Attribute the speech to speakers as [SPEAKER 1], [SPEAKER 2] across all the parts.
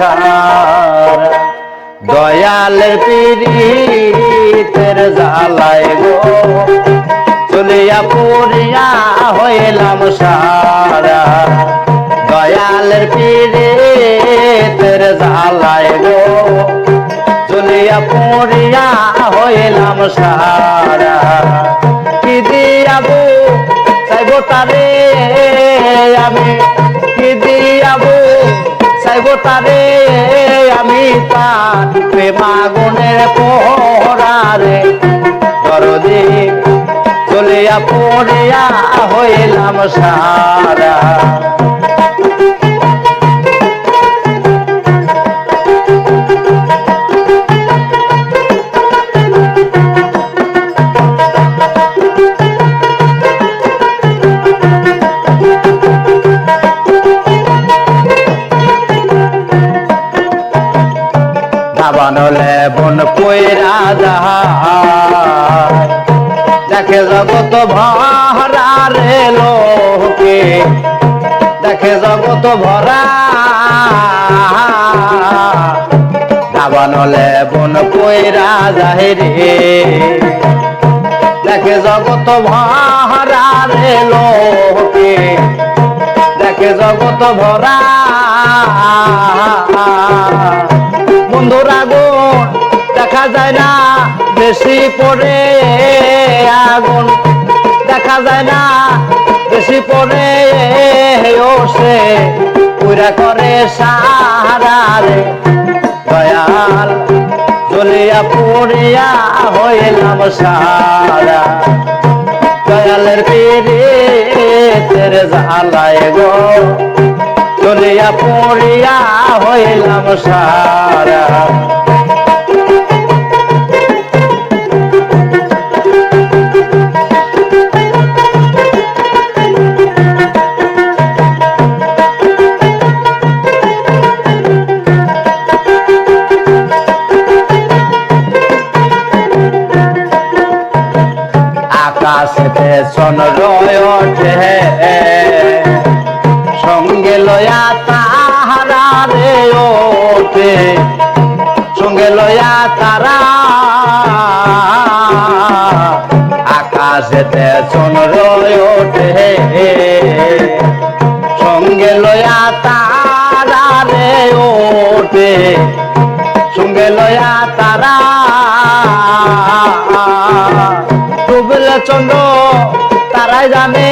[SPEAKER 1] সারা। দয়ালের পীড়িতের জ্বালায় গো। চলিয়া পড়িয়া হইলাম সারা। দয়ালের পীড়িতের জ্বালায় গো। চলিয়া পড়িয়া হইলাম সারা। কি দিয়াবো চাইব তারে আমি। কি দিয়াবো চাইব তারে আমি তার প্রেমাগুনের পহরারে। দরদে চলিয়া পড়িয়া হইলাম সারা। দাবানলে বন কইরা যাহায় দেখে জগত ভরা রে লোকে, দেখে জগত ভরা। দাবানলে বন কইরা যাহে রে। দেখে জগত ভরা রে লোকে, দেখে জগত ভরা। বন্ধুর আগুন দেখা যায় না, বেশি পড়ে আগুন। দেখা যায় না, বেশি পড়ে ও সে। পুরা করে সাহারা রে দয়াল চলিয়া পড়িয়া হইলাম সারা দয়ালের পীরে তেরে জালায় গো। চলিয়া পড়িয়া হইলাম সারা। আকাশেতে আকাশেতে চন্দ্র ওঠে। সঙ্গে লয়া তারা রে ওঠে। সঙ্গে লয়া তারা। ডুবলে চন্দ্র তারাই জানে।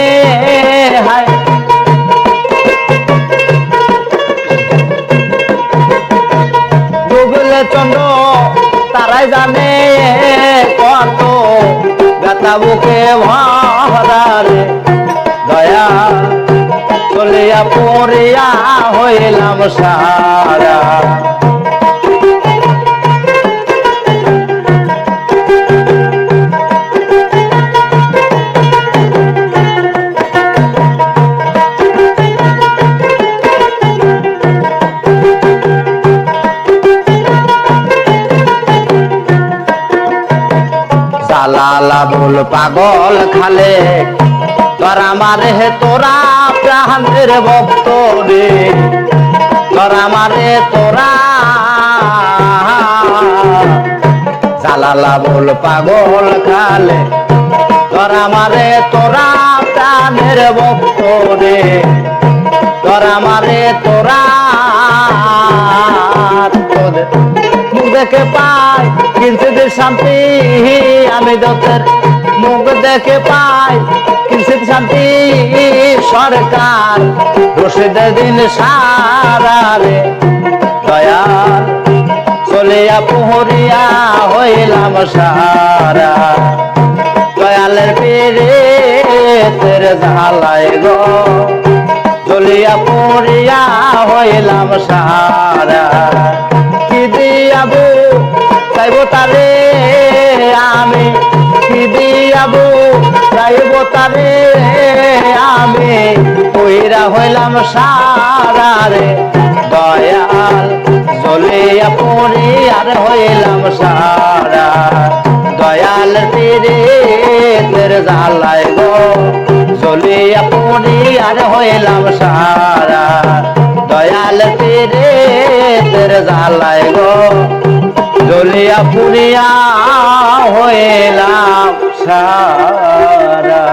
[SPEAKER 1] বুকে ভরারে দয়া চলিয়া পড়িয়া হইলাম সারা। জালালা বল পাগল খালে। তোরা মারে তোরা প্রাণের ভক্ত রে। তোরা মারে তোরা। জালালা বল পাগল খালে। তোরা মারে তোরা প্রাণের ভক্ত রে। তোরা মারে তোরা। তোদের দেখে পাই। কিঞ্চিত শান্তি, আমি দত্তের মুখ দেখে পাই। কিঞ্চিত শান্তি, সরকার রশিদ দিন সারা রে দয়াল চলিয়া পুহরিয়া হইলাম সারা। দয়ালের পেরে তেরে ঝালায় গো। চলিয়া পড়িয়া হইলাম সারা। কি চাইব তারে, আমি কি দিয়াবো? চাইব তারে, আমি কইরা হইলাম সারা রে দয়াল চলিয়া পড়ি আর হইলাম সারা। দয়াল তীরে তেরে জালায় গো চলিয়া পড়ি আর হইলাম সারা। দয়াল তীরে তেরে জ্বালায় গো জ্বলিয়া পুরিয়া হইলাম সারা।